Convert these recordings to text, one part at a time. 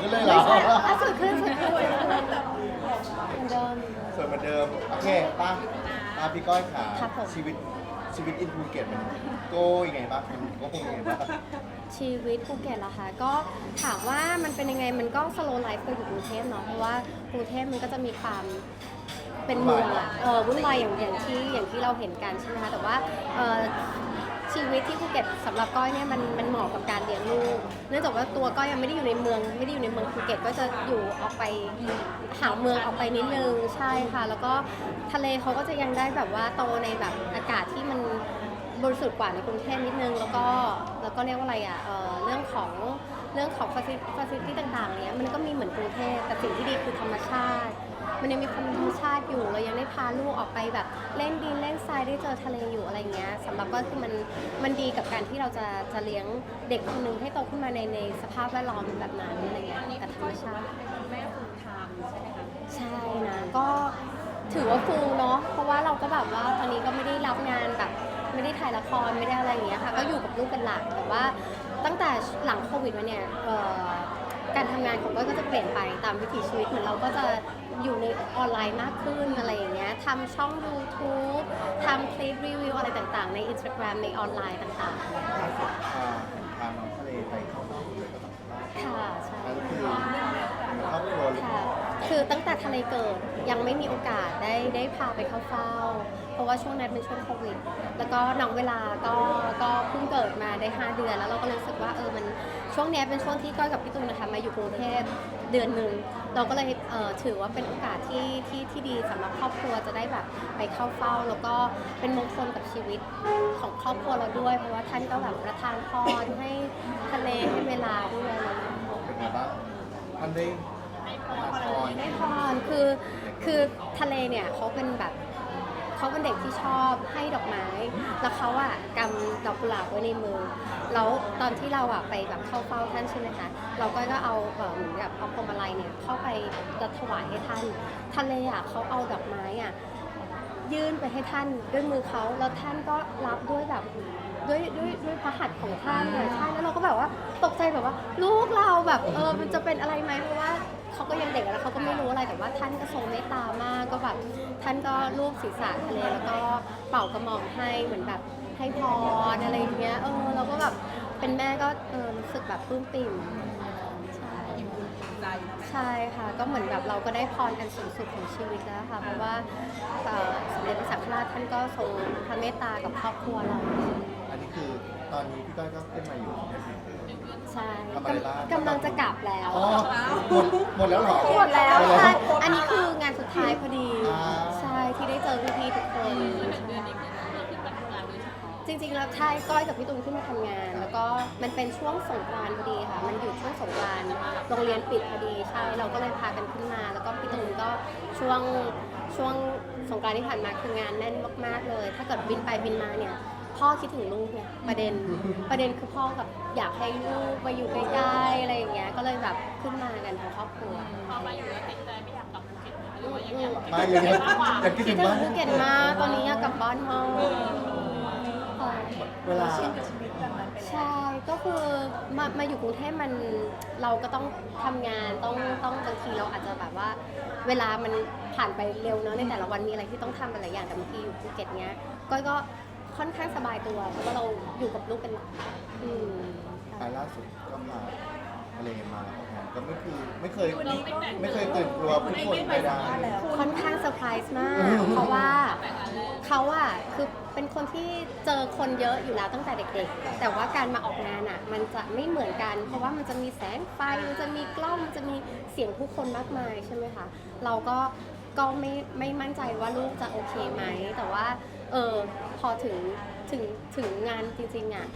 ขึ้นเลยเหรอล่าสุดขึ้นสุดขึ้นเหมือนเดิม สวยเหมือนเดิม โอเคป้าป้าพี่ก้อยขาครับผม ชีวิตชีวิตอินภูเก็ตมันโก้ยังไงบ้างมันโก็คงยังไงบ้างชีวิตภูเก็ตเหรอคะก็ถามว่ามันเป็นยังไงมันก็สโลไลฟ์กว่าอยู่กรุงเทพเนาะเพราะว่ากรุงเทพมันก็จะมีความเป็นเมืองอะเออวุ่นวายอย่างอย่างที่อย่างที่เราเห็นกันใช่ไหมคะแต่ว่าเออ ชีวิตที่ภูเก็ตสำหรับก้อยเนี่ยมันมันเหมาะกับการเลี้ยงลูก เนื่องจากว่าตัวก้อยยังไม่ได้อยู่ในเมือง ไม่ได้อยู่ในเมืองภูเก็ตก็จะอยู่ออกไปห่างเมืองออกไปนิดนึงใช่ค่ะ แล้วก็ทะเลเขาก็จะยังได้แบบว่าโตในแบบอากาศที่มันบริสุทธิ์กว่าในกรุงเทพนิดนึง แล้วก็แล้วก็เรียกว่าอะไรอะเอ่อเรื่องของเรื่องของฟัซิลิตี้ต่างๆเนี้ยมันก็มีเหมือนกรุงเทพแต่สิ่งที่ดีคือธรรมชาติ มันยังมีความธรรมชาติอยู่เรายังได้พาลูกออกไปแบบเล่นดินเล่นทรายได้เจอทะเลอยู่อะไรเงี้ยสำหรับก็คือมันมันดีกับการที่เราจะจะเลี้ยงเด็กคนหนึ่งให้โตขึ้นมาในในสภาพแวดล้อมแบบนั้นอะไรเงี้ยกับธรรมชาติแม่ฟูลไทม์ใช่ไหมคะใช่นะก็ถือว่าฟูลเนาะเพราะว่าเราก็แบบว่าตอนนี้ก็ไม่ได้รับงานแบบไม่ได้ถ่ายละครไม่ได้อะไรอย่างเงี้ยค่ะก็อยู่กับลูกเป็นหลักแต่ว่าตั้งแต่หลังโควิดมาเนี่ยการทำงานของก้อยก็จะเปลี่ยนไปตามวิถีชีวิตเหมือนเราก็จะ อยู่ในออนไลน์มากขึ้นอะไรอย่างเงี้ยทำช่อง YouTube ทำคลิปรีวิวอะไรต่างๆ ใน Instagram ในออนไลน์ต่างล่าสุดพาพาน้องทะเลไปเข้าบ้านเลยก็ต้องๆค่ะใช่นั่นคือครอบครัวเลยค่ะ คือตั้งแต่ทะเลเกิดยังไม่มีโอกาสได้ได้พาไปเข้าเฝ้า เพราะว่าช่วงนั้นเป็นช่วงโควิด แล้วก็น้องเวลาก็ก็เพิ่งเกิดมาได้ 5 เดือน แล้วเราก็เลยรู้สึกว่าเออมันช่วงเนี้ยเป็นช่วงที่ก้อยกับพี่ตูนนะคะมาอยู่กรุงเทพเดือนหนึ่ง เราก็เลยเอ่อถือว่าเป็นโอกาสที่ที่ที่ดีสำหรับครอบครัวจะได้แบบไปเข้าเฝ้า แล้วก็เป็นมงคลกับชีวิตของครอบครัวเราด้วย เพราะว่าท่านก็แบบประทานพรให้ทะเลให้เวลาด้วยอะไรอย่างเงี้ยเป็นไงบ้างท่านได้พรได้พรคือคือทะเลเนี่ยเขาเป็นแบบ เขาเป็นเด็กที่ชอบให้ดอกไม้ แล้วเขาอะกำดอกกุหลาบไว้ในมือ แล้วตอนที่เราอะไปแบบเข้าเฝ้าท่านใช่ไหมคะ เราก็ก็เอาเอ่อเหมือนแบบเอาพวงมาลัยเนี่ยเข้าไปจะถวายให้ท่านท่านเลยอะเขาเอาดอกไม้อะยื่นไปให้ท่านด้วยมือเขาแล้วท่านก็รับด้วยแบบ ด้วยด้วยด้วยพระหัตถ์ของท่านเลยใช่แล้วเราก็แบบว่าตกใจแบบว่า ลูกเราแบบเออมันจะเป็นอะไรไหมเพราะว่าเขาก็ยังเด็กอะแล้วเขาก็ไม่รู้อะไรแต่ว่าท่านก็ทรงเมตตามากก็แบบท่านก็ลูบศีรษะทะเลแล้วก็เป่ากระหม่อมให้เหมือนแบบให้พรอะไรอย่างเงี้ยเออเราก็แบบเป็นแม่ก็เออรู้สึกแบบปลื้มปิ่มใช่ใช่ค่ะ ก็เหมือนแบบเราก็ได้พรอันสูงสุดของชีวิตแล้วค่ะเพราะว่าเอ่อสมเด็จพระสังฆราชท่านก็ทรงพระเมตตากับครอบครัวเรา คือตอนนี้พี่ก้อยก็ขึ้นมาอยู่กรุงเทพใช่ทำอะไรบ้าง กำลังจะกลับแล้วอ๋อหมดหมดแล้วเหรอ หมดแล้วหมดใช่แล้วอันนี้คืองานสุดท้ายพอดี อ่า ใช่ที่ได้เจอพี่ๆทุกคนจริงๆแล้วใช่ก้อยกับพี่ตูนขึ้นมาทำงาน แล้วก็มันเป็นช่วงสงกรานต์พอดีค่ะ มันอยู่ช่วงสงกรานต์โรงเรียนปิดพอดีใช่เราก็เลยพากันขึ้นมา แล้วก็พี่ตูนก็ช่วงช่วงสงกรานต์ที่ผ่านมาคืองานแน่นมากๆเลย ถ้าเกิดบินไปบินมาเนี่ย พ่อคิดถึงลูกเนี่ยประเด็นประเด็นคือพ่อกับอยากให้ลูกมาอยู่ใกล้ๆอะไรอย่างเงี้ยก็เลยแบบขึ้นมากันทั้งครอบครัวพอมาอยู่แล้วติดใจไม่อยากกลับภูเก็ตไหมหรือว่ายังอยากไม่ยังไงอยากคิดคิถึดงถึงบ้านภูเก็ตมากตอนนี้อยากกลับบ้านมากค่ะเวลาใช่ก็คือมามาอยู่กรุงเทพมันเราก็ต้องทำงานต้องต้องบางทีเราอาจจะแบบว่า เวลามันผ่านไปเร็วเนอะในแต่ละวันมีอะไรที่ต้องทำหลายอย่างแต่บางทีอยู่ภูเก็ตเนี้ยก้อยก็ ค่อนข้างสบายตัวเพราะว่าเราอยู่กับลูกเป็นหลักอืมอ่าล่าสุดก็มาทะเลมาออกงานก็ไม่คือไม่เคยไม่เคยตื่นกลัวผู้คนไม่ได้ค่อนข้างเซอร์ไพรส์มาก เพราะว่าเขาอะคือเป็นคนที่เจอคนเยอะอยู่แล้วตั้งแต่เด็กๆ แต่ว่าการมาออกงานอะมันจะไม่เหมือนกัน เพราะว่ามันจะมีแสงไฟมันจะมีกล้องมันจะมีเสียงผู้คนมากมายใช่ไหมคะเราก็ก็ไม่ไม่มั่นใจว่าลูกจะโอเคไหมแต่ว่า เออพอถึงถึงถึงงานจริงๆอะ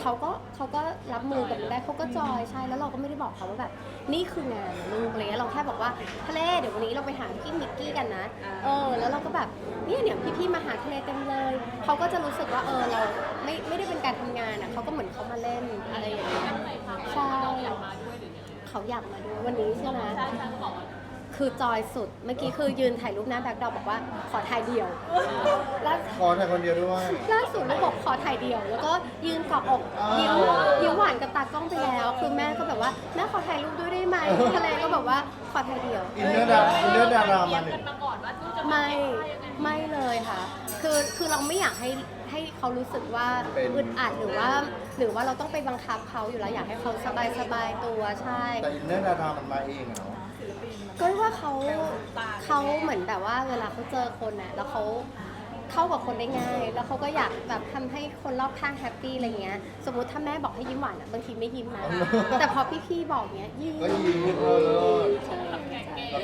เขาก็เขาก็รับมือกับมันได้เขาก็จอยใช่แล้วเราก็ไม่ได้บอกเขาว่าแบบ นี่คืองานนะลูกอะไรเงี้ยเราแค่บอกว่าทะเลเดี๋ยววันนี้เราไปหาพี่มิกกี้กันนะเออ แล้วเราก็แบบเนี่ยเนี่ยพี่ๆมาหาทะเลเต็มเลยเขาก็จะรู้สึกว่าเออเราไม่ไม่ได้เป็นการทำงานอะเขาก็เหมือนเขามาเล่นอะไรอย่างเงี้ยใช่เขาอยากมาด้วยวันนี้ใช่ไหม คือจอยสุดเมื่อกี้คือยืนถ่ายรูปหน้าแบ็คดรอปบอกว่าขอถ่ายเดี่ยวแล้วขอถ่ายคนเดียวด้วย ล่าสุดลูกบอกขอถ่ายเดี่ยว แล้วก็ยืนเกาะอกอ้าวยิ้มยิ้มหวานกับตากล้องไปแล้วคือแม่ก็แบบว่าแม่ขอถ่ายรูปด้วยได้ไหมทะเลก็บอกว่าขอถ่ายเดี่ยว อินเนอร์ดาอินเนอร์ดารามาหนึ่งมาก่อนว่าลูกจะไม่ไม่เลยค่ะ คือคือเราไม่อยากให้ให้เขารู้สึกว่าเป็น อึดอัดหรือว่า หรือว่าเราต้องไปบังคับเขาอยู่แล้วอยากให้เขาสบายสบายตัวใช่ แต่อินเนอร์ดารามันมาเองอะเนาะ ก็ว่าเขาเขาเหมือนแบบว่าเวลาเขาเจอคนน่ะแล้วเขาเข้ากับคนได้ง่าย แล้วเขาก็อยากแบบทำให้คนรอบข้างแฮปปี้อะไรเงี้ย สมมุติถ้าแม่บอกให้ยิ้มหวานอะบางทีไม่ยิ้มนะ แต่พอพี่ๆบอกเนี้ยยิ้มก็ยิ้มเออเลิ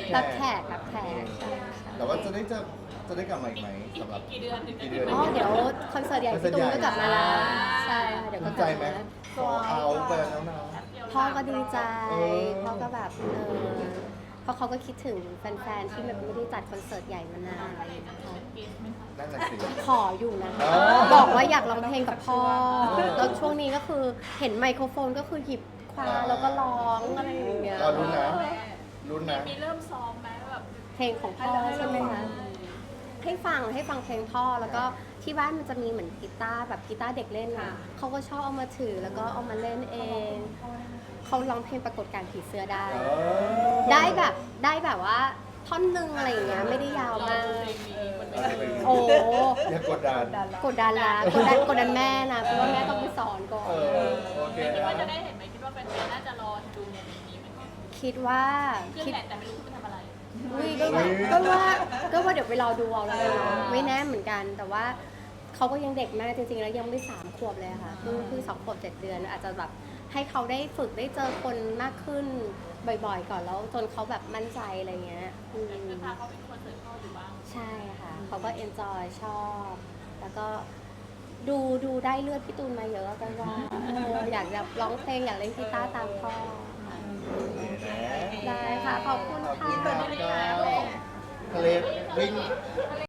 ศรับแขกรับแขกใช่ใช่แต่ว่าจะได้จะจะได้กลับมาอีกไหมสำหรับกี่เดือนถึงจะกี่เดือนอ๋อเดี๋ยวคอนเสิร์ตใหญ่พี่ตูนก็กลับมาแล้วใช่ค่ะเดี๋ยวภูก็มิกใจลับไหมมาขอเอาไปแล้วนะพ่อก็ดีใจเออพ่อก็แบบเออ เพราะเขาก็คิดถึงแฟนๆที่แบบไม่ได้จัดคอนเสิร์ตใหญ่มานานอะไรอย่างเงี้ยค่ะ นั่นแหละสิ ขออยู่นะ อ๋อ บอกว่าอยากร้องเพลงกับพ่อ แล้วช่วงนี้ก็คือเห็นไมโครโฟนก็คือหยิบคว้าแล้วก็ร้องอะไรอย่างเงี้ยเราลุ้นนะลุ้นนะ มีเริ่มซ้อมไหมแบบเพลงของพ่อใช่ไหมคะ ให้ฟังให้ฟังเพลงพ่อแล้วก็ที่บ้านมันจะมีเหมือนกีตาร์แบบกีตาร์เด็กเล่นนะเขาก็ชอบเอามาถือแล้วก็เอามาเล่นเอง เขาร้องเพลงปรากฏการณ์ผีเสื้อได้เออได้แบบได้แบบว่าท่อนหนึงอะไรอย่างเงี้ยไม่ได้ยาวมากเอาไปเลยโอ้อย่ากดดันกดดันละกดดันกดดันแม่นะเพราะว่าแม่ต้องไปสอนก่อนเออโอเคคิดว่าจะนะได้เห็นไหมคิดว่าแฟนๆน่าจะรอดูในนี้ไหมคิดว่าเครื่องคิดแหละแต่ไม่รู้คุณไปทำอะไรอุ้ยก็ว่าก็ว่าก็ว่าเดี๋ยวไปรอดูเอาแล้วกันเนาะไม่แน่เหมือนกันแต่ว่า เขาก็ยังเด็กมากจริงๆ แล้วยังไม่สามขวบเลยค่ะเพิ่งเพิ่งสองขวบเจ็ดเดือน อาจจะแบบให้เขาได้ฝึกได้เจอคนมากขึ้นบ่อยๆ ก่อนแล้วจนเขาแบบมั่นใจอะไรเงี้ยอืมคือพาเขาไปคอนเสิร์ตพ่ออยู่บ้างใช่ค่ะเขาก็เอนจอยชอบ แล้วก็ดูดูได้เลือดพี่ตูนมาเยอะก็ว่าเอออยากแบบร้องเพลงอยากเล่นกีตาร์ตามพ่อค่ะได้ค่ะขอบคุณขอบค่ะคุณครับ ทะเลวิ่ง